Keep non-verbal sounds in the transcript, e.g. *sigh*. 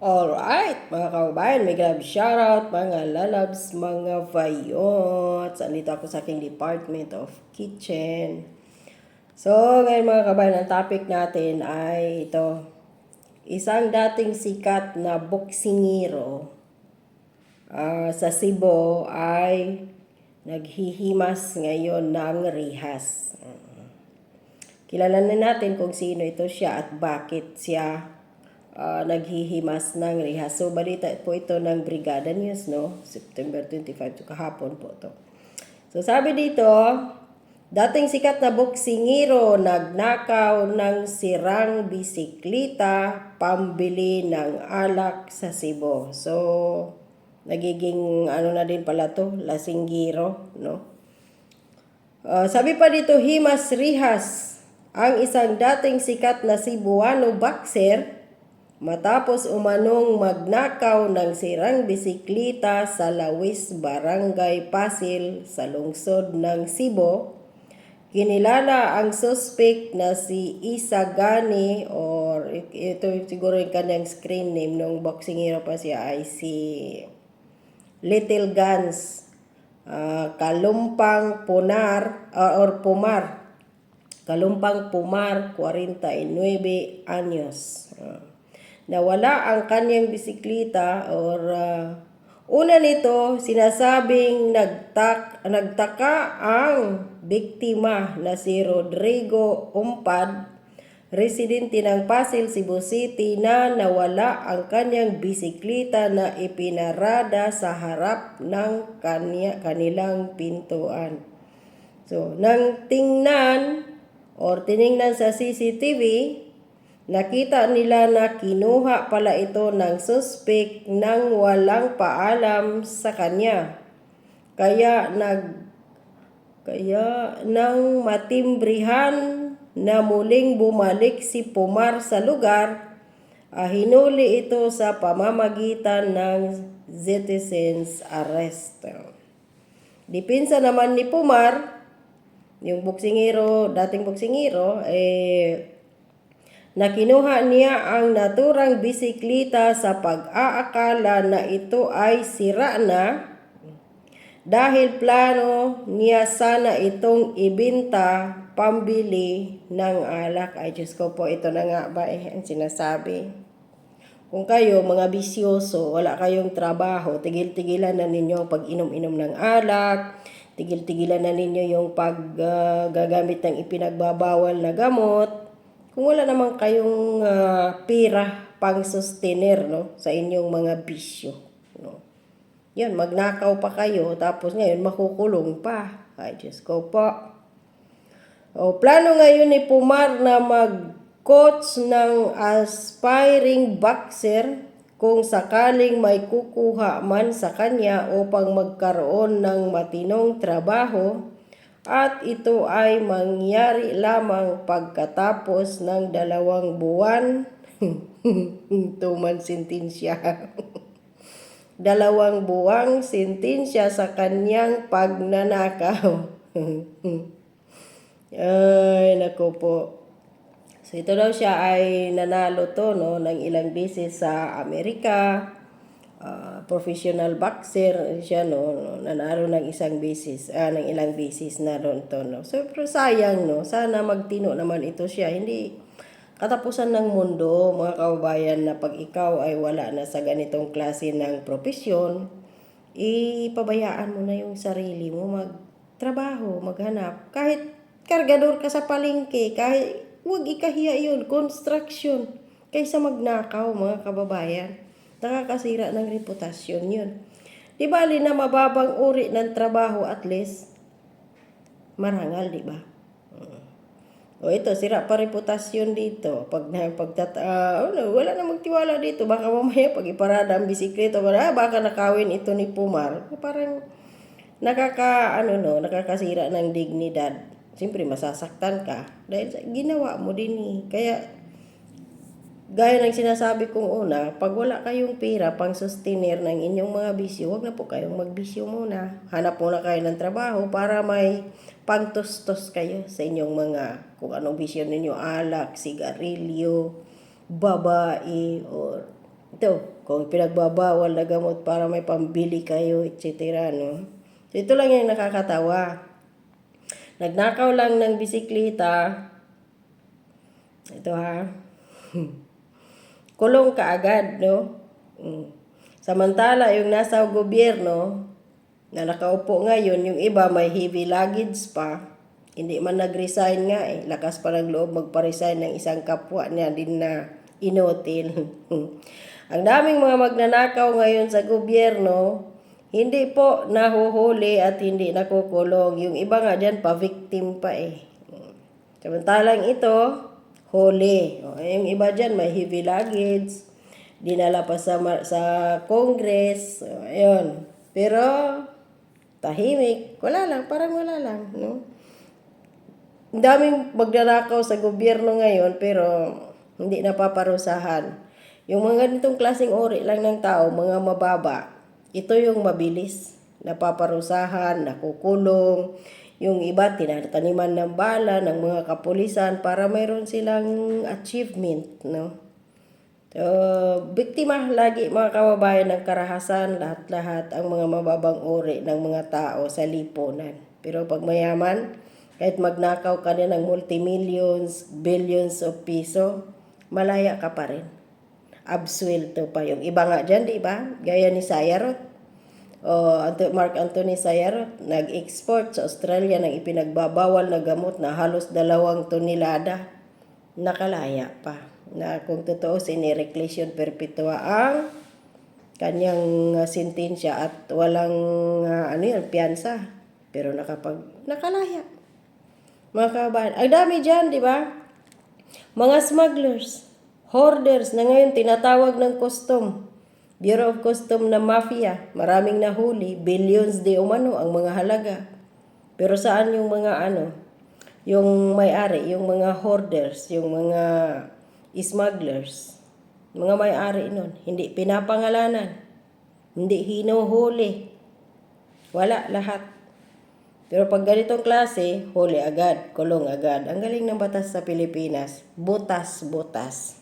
Alright, mga kababayan, may grab shoutout, mga lalabs, mga vayots. Andito ako sa aking Department of Kitchen. So, ngayon mga kababayan, ang topic natin ay ito. Isang dating sikat na boksingero ah, sa Cebu ay naghihimas ngayon ng rihas. Kilalanin natin kung sino ito siya at bakit siya ah, naghihimas ng rihas. So, balita po ito ng Brigada News, no? September 25, so kahapon po to. So, sabi dito, dating sikat na boksingero nagnakaw ng sirang bisikleta pambili ng alak sa Cebu. So, nagiging ano na din pala to, lasinggiro, no? Ah, sabi pa dito, Himas Rihas, ang isang dating sikat na Cebuano boxer, matapos umanong magnakaw ng sirang bisikleta sa Lawis, Barangay Pasil sa lungsod ng Cebu, kinilala ang suspect na si Isagani or ito siguro yung kanyang screen name nung boxingero pa siya ay si Little Guns ah, Kalumpang Punar ah, or Pumar Kalumpang Pumar 49 anyos Ah. Nawala ang kanyang bisikleta or ah, una nito sinasabing nagtak nagtaka ang biktima na si Rodrigo Umpad residente ng Pasig, Cebu City na nawala ang kanyang bisikleta na ipinarada sa harap ng kanya, kanilang pintuan. So, nang tingnan or tiningnan sa CCTV, nakita nila na kinuha pala ito ng suspect nang walang paalam sa kanya. Kaya nag kaya nang matimbrihan na muling bumalik si Pumar sa lugar, ah, hinuli ito sa pamamagitan ng citizens arrest. Dipinsa naman ni Pumar, yung boksingero, dating boksingero, eh, na kinuha niya ang naturang bisikleta sa pag-aakala na ito ay sira na dahil plano niya sana itong ibinta pambili ng alak. Ay Diyos ko po, ito na nga ba eh, ang sinasabi. Kung kayo, mga bisyoso, wala kayong trabaho, tigil-tigilan na ninyo ang pag-inom-inom ng alak, tigil-tigilan na ninyo yung paggagamit ng ipinagbabawal na gamot. Kung wala naman kayong ah, pira pang sustainer no, sa inyong mga bisyo. No. Yan, magnakaw pa kayo, tapos ngayon makukulong pa. Ay, Diyos ko po. O, plano ngayon ni Pumar na mag-coach ng aspiring boxer kung sakaling may kukuha man sa kanya upang magkaroon ng matinong trabaho at ito ay mangyari lamang pagkatapos ng dalawang buwan *laughs* tuman sentensya. *laughs* dalawang buwang sentensya sa kanyang pagnanakaw. *laughs* Ay, nako po. So, ito daw siya ay nanalo to, no, ng ilang beses sa Amerika. Ah, professional boxer siya, no, no, nanalo ng isang beses, ah, ng ilang beses na ron to, no. So, pero sayang, no, sana magtino naman ito siya. Hindi katapusan ng mundo, mga kababayan, na pag ikaw ay wala na sa ganitong klase ng profesyon, ipabayaan mo na yung sarili mo magtrabaho, maghanap. Kahit kargador ka sa palengke, kahit huwag ikahiya yun, construction, kaysa magnakaw mga kababayan. Nakakasira ng reputasyon yun. Di ba na mababang uri ng trabaho at least marangal, di ba? O ito, sira pa reputasyon dito. Pag na pagtat ah, ano, wala na magtiwala dito. Baka mamaya pag iparada ang bisikleta, ah, baka nakawin ito ni Pumar. Parang nakaka ano no, nakakasira ng dignidad. Siyempre masasaktan ka dahil ginawa mo din eh. Kaya gaya ng sinasabi kong una, pag wala kayong pera pang sustainer ng inyong mga bisyo, wag na po kayong magbisyo muna. Hanap muna kayo ng trabaho para may pangtustos kayo sa inyong mga kung anong bisyo ninyo, alak, sigarilyo, babae, or Ito, kung pinagbabawal na gamot para may pambili kayo, etc. No? So, ito lang yung nakakatawa. Nagnakaw lang ng bisikleta. Ito ha. *laughs* Kulong ka agad, no? Mm. Samantala, yung nasa gobyerno, na nakaupo ngayon, yung iba may heavy luggage pa, hindi man nag-resign nga eh. Lakas pa ng loob magpa-resign ng isang kapwa niya din na inotil. *laughs* Ang daming mga magnanakaw ngayon sa gobyerno, hindi po nahuhuli at hindi nakukulong. Yung iba nga dyan, pa-victim pa eh. Samantalang ito, huli. O, yung iba dyan, may heavy luggage, dinala pa sa, sa Congress, o, ayun. Pero, tahimik, wala lang, parang wala lang, no? Daming magnanakaw sa gobyerno ngayon, pero hindi napaparusahan. Yung mga ganitong klaseng ori lang ng tao, mga mababa, ito yung mabilis. Napaparusahan, nakukulong. Yung iba, tinataniman ng bala ng mga kapulisan para mayroon silang achievement, no? So, biktima lagi mga kababayan ng karahasan, lahat-lahat ang mga mababang uri ng mga tao sa lipunan. Pero pag mayaman, kahit magnakaw ka na ng multimillions, billions of piso, malaya ka pa rin. Absuelto pa yung iba nga dyan, di ba? Gaya ni Sayarot. O Anto- Mark Anthony Sayarot, nag-export sa Australia ng ipinagbabawal na gamot na halos dalawang tonelada. Nakalaya pa. Na kung totoo, sinireclusion perpetua ang kanyang uh, sentensya at walang uh, ano yun, piyansa. Pero nakapag, nakalaya. Mga kababayan, ang dami dyan, di ba? Mga smugglers, hoarders na ngayon tinatawag ng custom. Bureau of Custom na mafia, maraming nahuli, billions de umano ang mga halaga. Pero saan yung mga ano, yung may-ari, yung mga hoarders, yung mga smugglers, mga may-ari nun, hindi pinapangalanan, hindi hinuhuli, wala lahat. Pero pag ganitong klase, huli agad, kulong agad. Ang galing ng batas sa Pilipinas, butas-butas.